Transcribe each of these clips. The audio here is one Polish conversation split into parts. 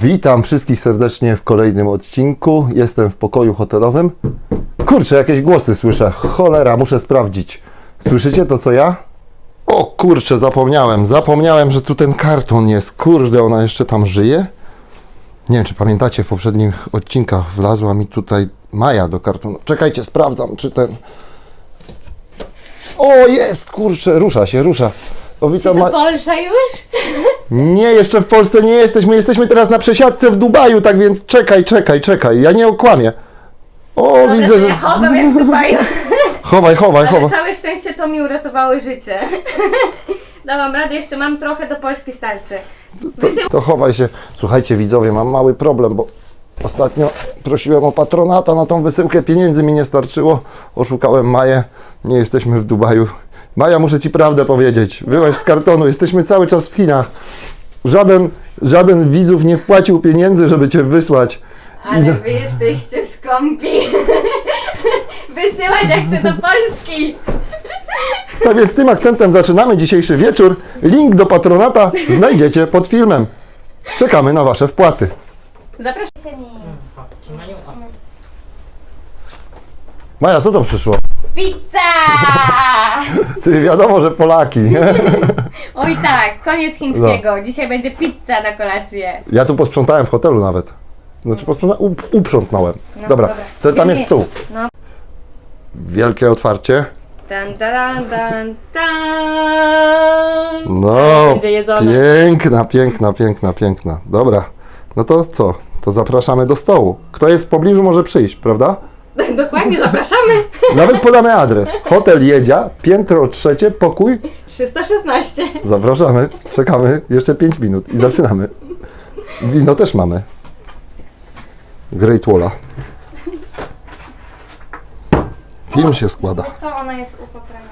Witam wszystkich serdecznie w kolejnym odcinku. Jestem w pokoju hotelowym. Kurczę, jakieś głosy słyszę. Cholera, muszę sprawdzić. Słyszycie to, co ja? O kurczę, zapomniałem. Zapomniałem, że tu ten karton jest. Kurde, ona jeszcze tam żyje? Nie wiem, czy pamiętacie, w poprzednich odcinkach wlazła mi tutaj Maja do kartonu. Czekajcie, sprawdzam, czy ten... O, jest, kurczę, rusza się, rusza. O, witam, Ma... Polsza już? Nie, jeszcze w Polsce nie jesteśmy. Jesteśmy teraz na przesiadce w Dubaju, tak więc czekaj, czekaj, czekaj. Ja nie okłamię. O, widzę, że. Ja chowam jak w Dubaju. Chowaj, chowaj, Ale chowaj. całe szczęście to mi uratowało życie. Dałam radę, jeszcze mam trochę do Polski starczy. To, to chowaj się. Słuchajcie, widzowie, mam mały problem, bo ostatnio prosiłem o patronata na tą wysyłkę. Pieniędzy mi nie starczyło. Oszukałem Maję. Nie jesteśmy w Dubaju. Maja, muszę ci prawdę powiedzieć. Byłaś z kartonu. Jesteśmy cały czas w Chinach. Żaden, żaden widzów nie wpłacił pieniędzy, żeby cię wysłać. Ale wy jesteście skąpi. Wysyłać jak chcę do Polski. Tak więc tym akcentem zaczynamy dzisiejszy wieczór. Link do patronata znajdziecie pod filmem. Czekamy na Wasze wpłaty. Zapraszam. Maja, co to przyszło? Pizza! Ty wiadomo, że Polaki. Oj tak, koniec chińskiego. Dzisiaj będzie pizza na kolację. Ja tu posprzątałem w hotelu nawet. Znaczy posprzątałem, up, uprzątnąłem. No, dobra, dobra. to tam jest stół. No. Wielkie otwarcie. Dan, dan, dan, dan. No, Będzie jedzone. piękna, piękna, piękna, piękna. Dobra, no to co? To zapraszamy do stołu. Kto jest w pobliżu może przyjść, prawda? Dokładnie, zapraszamy. Nawet podamy adres. Hotel Jedzia, piętro trzecie, pokój 316. Zapraszamy, czekamy jeszcze 5 minut i zaczynamy. Wino też mamy. Great Walla. Film się składa. Wiesz co, ona jest upokrana.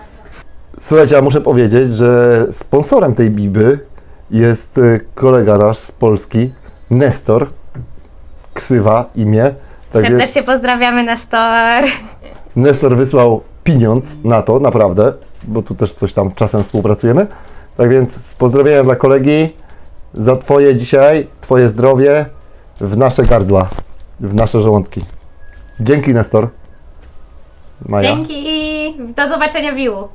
Słuchajcie, ja muszę powiedzieć, że sponsorem tej Biby jest y, kolega nasz z Polski, Nestor, ksywa, imię. Tak Serdecznie pozdrawiamy na store. Nestor wysłał pieniądz na to, naprawdę, bo tu też coś tam czasem współpracujemy. Tak więc pozdrowienia dla kolegi za Twoje dzisiaj, Twoje zdrowie w nasze gardła, w nasze żołądki. Dzięki, Nestor. Maja. Dzięki. Do zobaczenia wiu.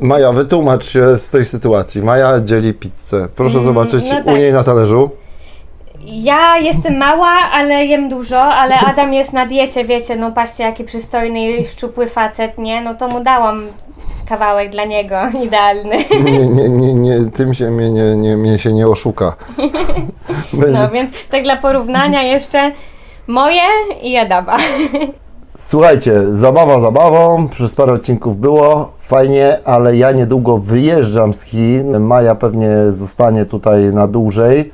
Maja, wytłumacz się z tej sytuacji. Maja dzieli pizzę. Proszę zobaczyć no u tak. niej na talerzu. Ja jestem mała, ale jem dużo, ale Adam jest na diecie, wiecie, no patrzcie jaki przystojny i szczupły facet, nie? No to mu dałam kawałek dla niego, idealny. Nie, nie, nie, nie, tym się mnie, nie, nie, mnie się nie oszuka. No więc tak dla porównania jeszcze moje i Adama. Słuchajcie, zabawa zabawą, przez parę odcinków było fajnie, ale ja niedługo wyjeżdżam z Chin. Maja pewnie zostanie tutaj na dłużej.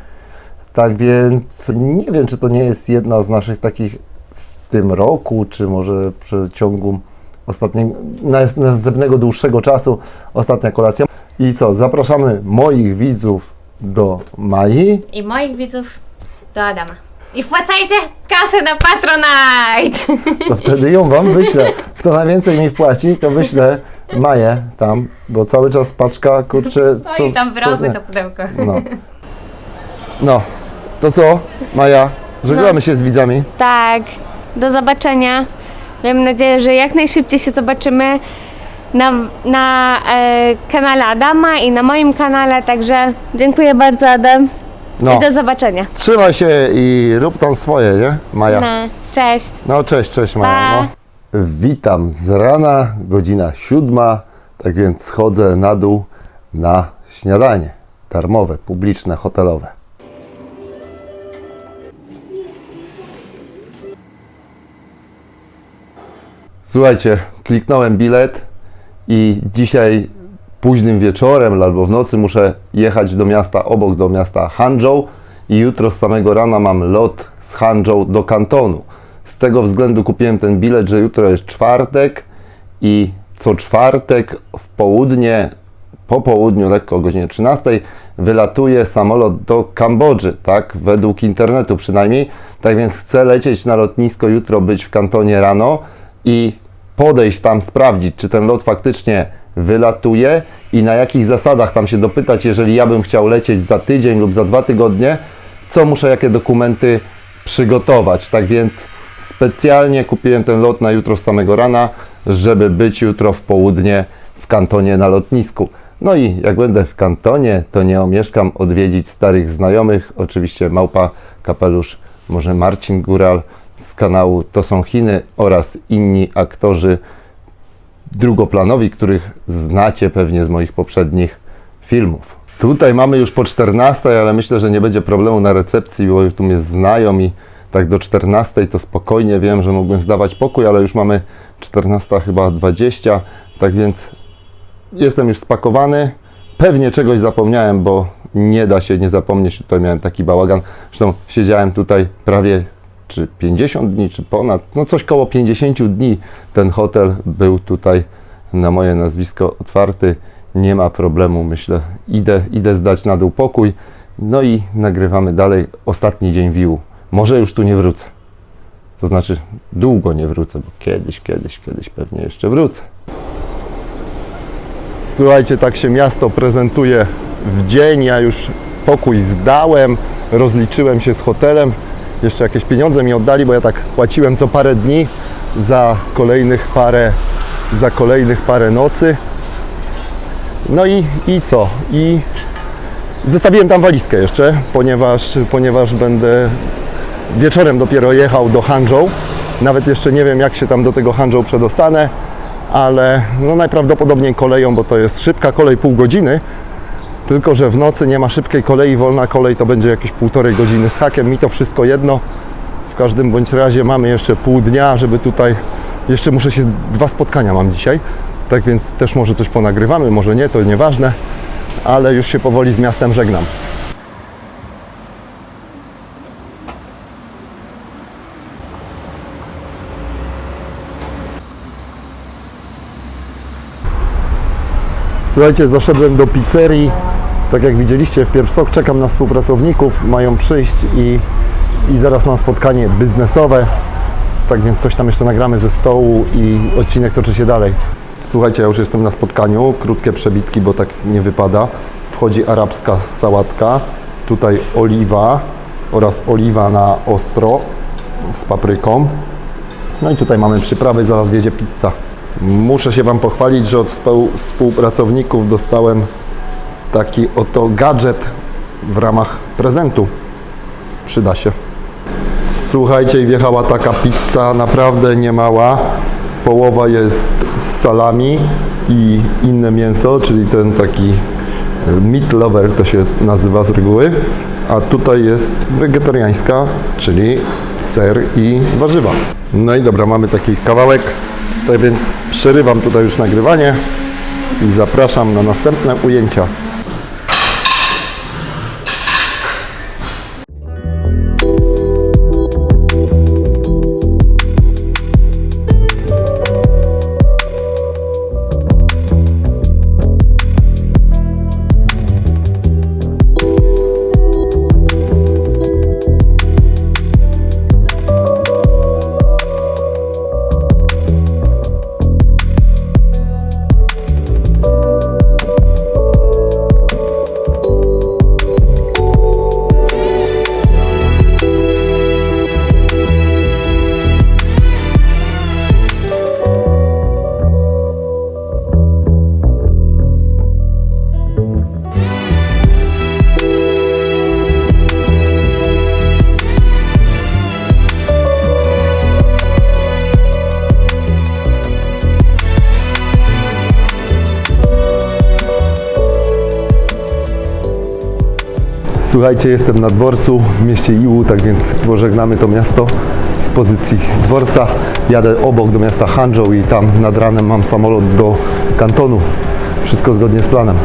Tak więc nie wiem, czy to nie jest jedna z naszych takich w tym roku, czy może w przeciągu ostatniego, nas- następnego dłuższego czasu, ostatnia kolacja. I co, zapraszamy moich widzów do Mai. I moich widzów do Adama. I wpłacajcie kasę na Patronite! to wtedy ją wam wyślę. Kto najwięcej mi wpłaci, to wyślę Maję tam, bo cały czas paczka, kurczę, co... Stoi tam w co rogu to pudełko. No. no, to co, Maja, żegnamy się z widzami. Tak, do zobaczenia. Mam nadzieję, że jak najszybciej się zobaczymy na, na e, kanale Adama i na moim kanale, także dziękuję bardzo Adam No, i do zobaczenia. trzymaj się i rób tam swoje, nie, Maja? No, cześć. No, cześć, cześć Maja. Pa. No. Witam z rana, godzina siódma, tak więc schodzę na dół na śniadanie. Darmowe, publiczne, hotelowe. Słuchajcie, kliknąłem bilet i dzisiaj późnym wieczorem albo w nocy muszę jechać do miasta obok, do miasta Hangzhou i jutro z samego rana mam lot z Hangzhou do Kantonu. Z tego względu kupiłem ten bilet, że jutro jest czwartek i co czwartek w południe, po południu, lekko o godzinie 13, wylatuje samolot do Kambodży, tak? Według internetu przynajmniej. Tak więc chcę lecieć na lotnisko jutro, być w kantonie rano i podejść tam, sprawdzić, czy ten lot faktycznie wylatuje i na jakich zasadach tam się dopytać, jeżeli ja bym chciał lecieć za tydzień lub za dwa tygodnie, co muszę, jakie dokumenty przygotować. Tak więc specjalnie kupiłem ten lot na jutro z samego rana, żeby być jutro w południe w kantonie na lotnisku. No i jak będę w kantonie, to nie omieszkam odwiedzić starych znajomych, oczywiście Małpa, Kapelusz, może Marcin Góral z kanału To są Chiny oraz inni aktorzy drugoplanowi, których znacie pewnie z moich poprzednich filmów. Tutaj mamy już po 14, ale myślę, że nie będzie problemu na recepcji, bo już tu mnie znają i tak do 14 to spokojnie wiem, że mógłbym zdawać pokój, ale już mamy 14 chyba 20, tak więc jestem już spakowany. Pewnie czegoś zapomniałem, bo nie da się nie zapomnieć. Tutaj miałem taki bałagan. Zresztą siedziałem tutaj prawie czy 50 dni, czy ponad, no coś koło 50 dni ten hotel był tutaj na moje nazwisko otwarty. Nie ma problemu, myślę. Idę, idę zdać na dół pokój. No i nagrywamy dalej. Ostatni dzień wiłu. Może już tu nie wrócę. To znaczy, długo nie wrócę, bo kiedyś, kiedyś, kiedyś pewnie jeszcze wrócę. Słuchajcie, tak się miasto prezentuje w dzień. Ja już pokój zdałem, rozliczyłem się z hotelem. Jeszcze jakieś pieniądze mi oddali, bo ja tak płaciłem co parę dni za kolejnych parę, za kolejnych parę nocy. No i, i co? I zostawiłem tam walizkę jeszcze, ponieważ, ponieważ będę wieczorem dopiero jechał do Hangzhou. Nawet jeszcze nie wiem, jak się tam do tego Hangzhou przedostanę, ale no najprawdopodobniej koleją, bo to jest szybka kolej pół godziny. Tylko, że w nocy nie ma szybkiej kolei, wolna kolej to będzie jakieś półtorej godziny z hakiem. Mi to wszystko jedno. W każdym bądź razie mamy jeszcze pół dnia, żeby tutaj. Jeszcze muszę się. Dwa spotkania mam dzisiaj. Tak więc też może coś ponagrywamy, może nie, to nieważne. Ale już się powoli z miastem żegnam. Słuchajcie, zaszedłem do pizzerii. Tak jak widzieliście, wpierw sok czekam na współpracowników, mają przyjść i, i zaraz mam spotkanie biznesowe. Tak więc coś tam jeszcze nagramy ze stołu i odcinek toczy się dalej. Słuchajcie, ja już jestem na spotkaniu. Krótkie przebitki, bo tak nie wypada. Wchodzi arabska sałatka, tutaj oliwa oraz oliwa na ostro z papryką. No i tutaj mamy przyprawy, zaraz wjedzie pizza. Muszę się Wam pochwalić, że od współ- współpracowników dostałem taki oto gadżet w ramach prezentu. Przyda się. Słuchajcie, wjechała taka pizza naprawdę niemała. Połowa jest z salami i inne mięso, czyli ten taki meat lover to się nazywa z reguły. A tutaj jest wegetariańska, czyli ser i warzywa. No i dobra, mamy taki kawałek. Tak więc przerywam tutaj już nagrywanie i zapraszam na następne ujęcia. Słuchajcie, jestem na dworcu w mieście Iwu, tak więc pożegnamy to miasto z pozycji dworca. Jadę obok do miasta Hangzhou i tam nad ranem mam samolot do kantonu. Wszystko zgodnie z planem.